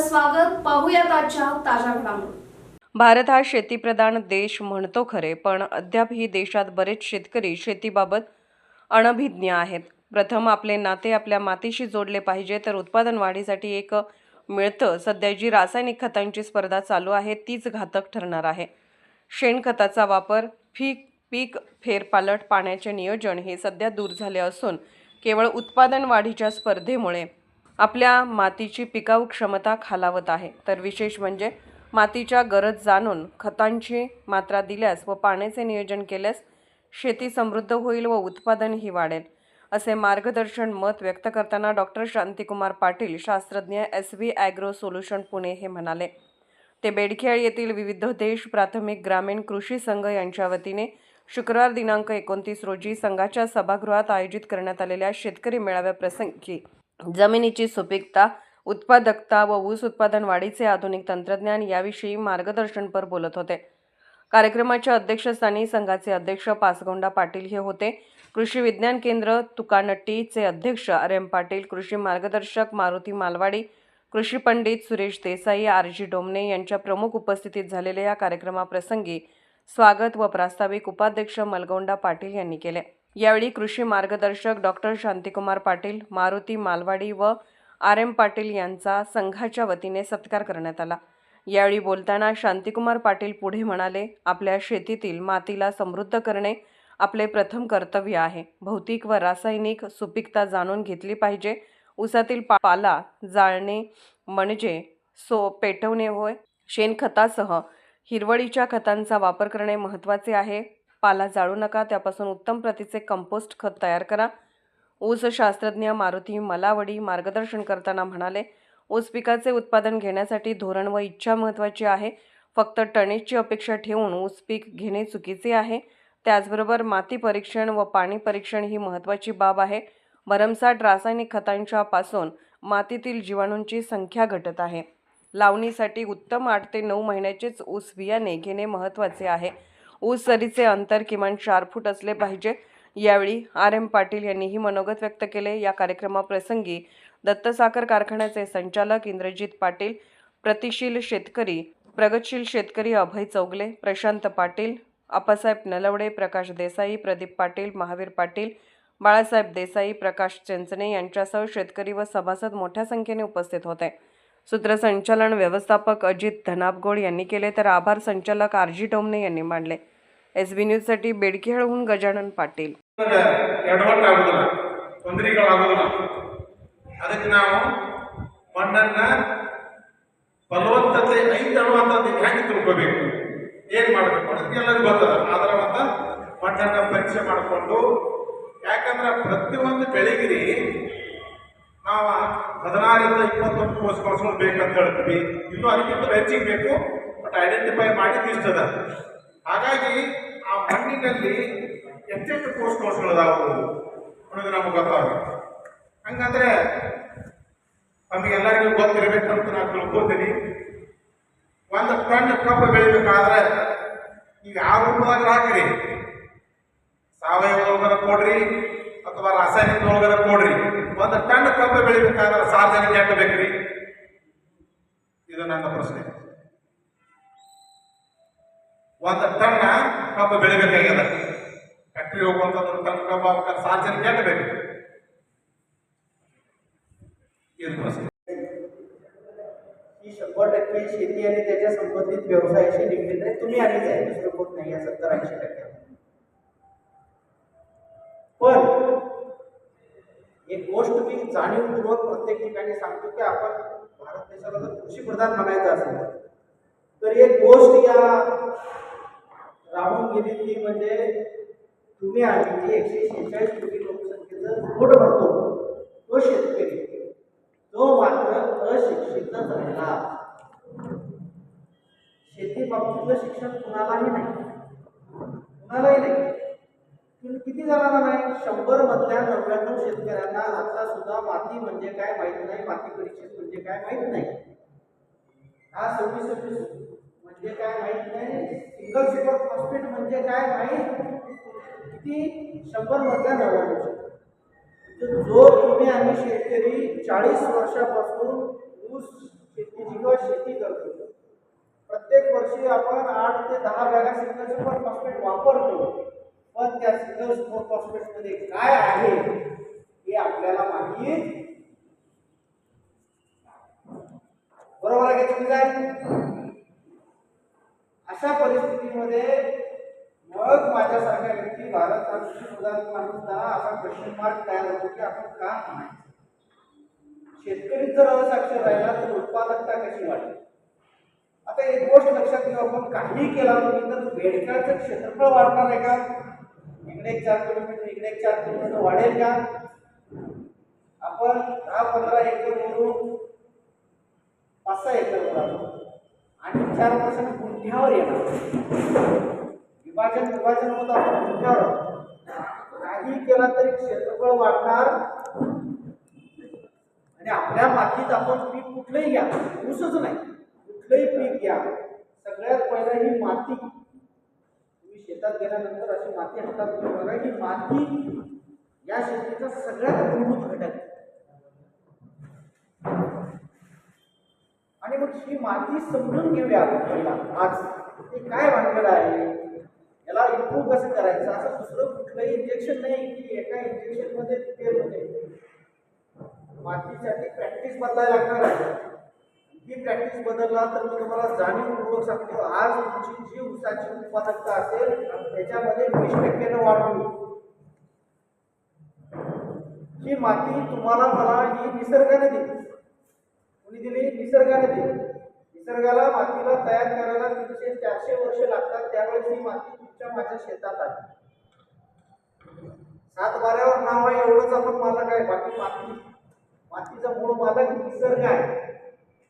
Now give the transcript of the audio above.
स्वागत पाहूयात आजच्या ताज्या घडामोडी. भारत हा शेतीप्रधान देश म्हणतो खरे पण अद्याप ही देशात बरेच शेतकरी शेतीबाबत अनभिज्ञ आहेत. प्रथम आपले नाते आपल्या मातीशी जोडले पाहिजे तर उत्पादन वाढीसाठी एक मिळतं. सध्या जी रासायनिक खतांची स्पर्धा चालू आहे तीच घातक ठरणार आहे. शेणखताचा वापर फी पीक फेरपालट पाण्याचे नियोजन हे सध्या दूर झाले असून केवळ उत्पादन वाढीच्या स्पर्धेमुळे आपल्या मातीची पिकाऊ क्षमता खालावत आहे. तर विशेष म्हणजे मातीच्या गरज जाणून खतांची मात्रा दिल्यास व पाण्याचे नियोजन केल्यास शेती समृद्ध होईल व उत्पादनही वाढेल असे मार्गदर्शन मत व्यक्त करताना डॉक्टर शांतिकुमार पाटील शास्त्रज्ञ S V agro solution Pune हे म्हणाले. ते बेडखेळ येथील विविध देश प्राथमिक ग्रामीण कृषी संघ यांच्या वतीने शुक्रवार दिनांक एकोणतीस रोजी संघाच्या सभागृहात आयोजित करण्यात आलेल्या शेतकरी मेळाव्याप्रसंगी जमिनीची सुपीकता उत्पादकता व ऊस उत्पादन वाढीचे आधुनिक तंत्रज्ञान याविषयी मार्गदर्शनपर बोलत होते. कार्यक्रमाच्या अध्यक्षस्थानी संघाचे अध्यक्ष पासगोंडा पाटील हे होते. कृषी विज्ञान केंद्र तुकानट्टीचे अध्यक्ष आर एम पाटील कृषी मार्गदर्शक मारुती मालवाडी कृषी पंडित सुरेश देसाई आर जी डोमने यांच्या प्रमुख उपस्थितीत झालेल्या या कार्यक्रमाप्रसंगी स्वागत व प्रास्ताविक उपाध्यक्ष मलगोंडा पाटील यांनी केले. यावेळी कृषी मार्गदर्शक डॉक्टर शांतिकुमार पाटील मारुती मालवाडी व आर एम पाटील यांचा संघाच्या वतीने सत्कार करण्यात आला. यावेळी बोलताना शांतिकुमार पाटील पुढे म्हणाले आपल्या शेतीतील मातीला समृद्ध करणे आपले प्रथम कर्तव्य आहे. भौतिक व रासायनिक सुपीकता जाणून घेतली पाहिजे. ऊसातील पाला जाळणे म्हणजे सो पेटवणे होय. शेणखतासह हिरवळीच्या खतांचा वापर करणे महत्त्वाचे आहे. पाला जाळू नका त्यापासून उत्तम प्रतीचे कंपोस्ट खत तयार करा. ऊस शास्त्रज्ञ मारुती मलावडी मार्गदर्शन करताना म्हणाले ऊस पिकाचे उत्पादन घेण्यासाठी धोरण व इच्छा महत्त्वाची आहे. फक्त टनेजची अपेक्षा ठेवून ऊस पीक घेणे चुकीचे आहे. त्याचबरोबर माती परीक्षण व पाणी परीक्षण ही महत्त्वाची बाब आहे. भरमसाठ रासायनिक खतांच्या पासून मातीतील जीवाणूंची संख्या घटत आहे. लावणीसाठी उत्तम आठ ते नऊ महिन्याचेच ऊस बियाणे घेणे महत्त्वाचे आहे. ऊस सरीचे अंतर किमान चार फूट असले पाहिजे. यावेळी आर एम पाटील यांनीही मनोगत व्यक्त केले. या कार्यक्रमाप्रसंगी दत्त साखर कारखान्याचे संचालक इंद्रजित पाटील प्रतिशील शेतकरी प्रगतशील शेतकरी अभय चौगले प्रशांत पाटील आप्पासाहेब नलवडे प्रकाश देसाई प्रदीप पाटील महावीर पाटील बाळासाहेब देसाई प्रकाश चेंचणे यांच्यासह शेतकरी व सभासद मोठ्या संख्येने उपस्थित होते. सूत्रसंचालन व्यवस्थापक अजित धनाबगोड यांनी केले तर आभार संचालक आर जी टोमने यांनी मांडले एस बी न्यूजसाठी बेडखेळहून गजानन पाटील ಎಡವಟ್ಟು ಆಗುದಿಲ್ಲ ತೊಂದರೆಗಳಾಗುದಿಲ್ಲ ಅದಕ್ಕೆ ನಾವು ಮಣ್ಣನ್ನ ಫಲವತ್ತತೆ ಐತೆ ಅನ್ನುವಂಥದ್ದು ಹೆಂಗೆ ತಿಳ್ಕೋಬೇಕು ಏನ್ ಮಾಡಬೇಕು ಅನ್ನೋದು ಎಲ್ಲರಿಗೂ ಗೊತ್ತದ ಆದ್ರೆ ಒಂದು ಮಣ್ಣನ್ನ ಪರೀಕ್ಷೆ ಮಾಡಿಕೊಂಡು ಯಾಕಂದ್ರೆ ಪ್ರತಿಯೊಂದು ಬೆಳೆಗಿರಿ ನಾವು ಹದಿನಾರರಿಂದ ಇಪ್ಪತ್ತೊಂದು ಕೋರ್ಸ್ಗಳು ಬೇಕಂತ ಹೇಳ್ತೀವಿ. ಇನ್ನು ಅದಕ್ಕಿಂತ ಹೆಚ್ಚಿಗೆ ಬೇಕು ಬಟ್ ಐಡೆಂಟಿಫೈ ಮಾಡಿ ತಿಳಿಸ್ತದ. ಹಾಗಾಗಿ ಆ ಮಣ್ಣಿನಲ್ಲಿ ಎಷ್ಟೆಷ್ಟು ಅದಾವು ಅನ್ನೋದು ನಮಗೆ ಗೊತ್ತಾಗುತ್ತೆ ಹಂಗಂದ್ರೆ ನಮಗೆಲ್ಲರಿಗೂ ಗೊತ್ತಿರಬೇಕಂತ ನಾನು ತಿಳ್ಕೊತೀನಿ. ಒಂದು ಟನ್ ಕಬ್ಬು ಬೆಳಿಬೇಕಾದ್ರೆ ಈಗ ಯಾವ ರೂಪದಾಗ ಹಾಕಿರಿ? ಸಾವಯವದೊಳಗರ ಕೊಡ್ರಿ ಅಥವಾ ರಾಸಾಯನಿಕದೊಳಗರ ಕೊಡ್ರಿ? ಒಂದು ಟನ್ ಕಬ್ಬು ಬೆಳಿಬೇಕಾದ್ರೆ ಸಾರ್ವಜನಿಕ ಯಾಕೆ ಬೇಕ್ರಿ ಇದು ನನ್ನ ಪ್ರಶ್ನೆ ಒಂದು ಟನ್ ಕಬ್ಬು ಬೆಳಿಬೇಕಾಗ್ಯದ ಫ್ಯಾಕ್ಟ್ರಿ ಹೋಗುವಂಥದ್ದು ಟನ್ ಕಬ್ಬು ಆಗ್ಬೇಕಾದ್ರೆ ಸಾರ್ವಜನಿಕ ಯಾಕೆ ಬೇಕು ಇದು ಪ್ರಶ್ನೆ ही शंभर टक्के शेती आणि त्याच्या संबंधित व्यवसायाशी निगडीत आहे तुम्ही आधीच आहे दुसरं कोण नाही आहे सत्तर ऐंशी टक्के पण एक गोष्ट मी जाणीवपूर्वक प्रत्येक ठिकाणी सांगतो की आपण भारत देशाला जर कृषी प्रधान म्हणायचं असेल तर एक गोष्ट या राहून गेली ती म्हणजे तुम्ही आली जी एकशे शेहेचाळीस कोटी लोकसंख्येचं पोट भरतो. तो शेतकरी तो मात्र अशिक्षितच राहिला शेती बाबतीतलं शिक्षण कुणालाही नाही. कुणालाही नाही. किती जणांना नाही? शंभर मधल्या नव्याण्णव शेतकऱ्यांना आता सुद्धा माती म्हणजे काय माहीत नाही? माती परीक्षित म्हणजे काय माहीत नाही? हा सव्वीस सव्वीस म्हणजे काय माहीत नाही? सिंगल सुपर फॉस्फेट म्हणजे काय माहीत? किती? शंभर मधल्या नव्याण्णव जो तुम्ही आम्ही शेतकरी चाळीस वर्षापासून ऊस शेतीची शेती करतो. प्रत्येक वर्षी आपण आठ ते दहा बॅगा सिंगल सुपर फॉस्फेट वापरतो. पण त्या सिंगल स्मोर फॉस्फेटमध्ये काय आहे हे आपल्याला माहीत बरोबर आहे तुम्ही अशा परिस्थितीमध्ये मग माझ्यासारख्या व्यक्ती भारत हा कृषीप्रधान माणूसताना असा क्वेश्चन मार्क तयार होतो की आपण का म्हणायचं? शेतकरी जर असाक्षर राहिला तर उत्पादकता कशी वाढेल? आता एक गोष्ट लक्षात घेऊ आपण काही केला तुम्ही तर बेडकाचं क्षेत्रफळ वाढणार आहे का? इकडे एक चार किलोमीटर इकडे एक चार किलोमीटर वाढेल का? आपण दहा पंधरा एकर वरून पाच सहा एकर आलो आणि चार वर्षांनी गुंठ्यावर येणार. विभाजन विभाजन होत आपण गुंठ्यावर. काही केला तरी क्षेत्रफळ वाढणार. आणि आपल्या मातीत आपण पीक कुठलंही घ्या ऊसच नाही. कुठलंही पीक घ्या. सगळ्यात पहिलं ही माती शेतात गेल्यानंतर अशी माती हातात घेऊन बघा ही माती या शेतीचा सगळ्यात मूलभूत घटक. आहे. आणि मग ही माती समजून घेऊया आपण पहिला. आज ते काय भांडवल आहे? याला इम्प्रूव्ह कसं करायचं? असं दुसरं कुठलंही इंजेक्शन नाही की एका इंजेक्शनमध्ये फेल होते. मातीसाठी प्रॅक्टिस बदलायला लागणार आहे. प्रॅक्टिस बदलला तर मी तुम्हाला जाणीवपूर्वक सांगतो आज तुमची जी ऊसाची उत्पादकता असेल त्याच्यामध्ये वीस टक्क्यानं वाढ होईल ही माती तुम्हाला मला ही निसर्गाने दिली. कोणी दिली? निसर्गाने दिली. निसर्गाला मातीला तयार करायला तीनशे चारशे वर्ष लागतात त्यावेळेस ही माती तुमच्या माझ्या शेतात आली. सात बाऱ्यावर नाव आहे एवढंच आपण मालक आहे. बाकी माती मातीचा मूळ मालक निसर्ग आहे.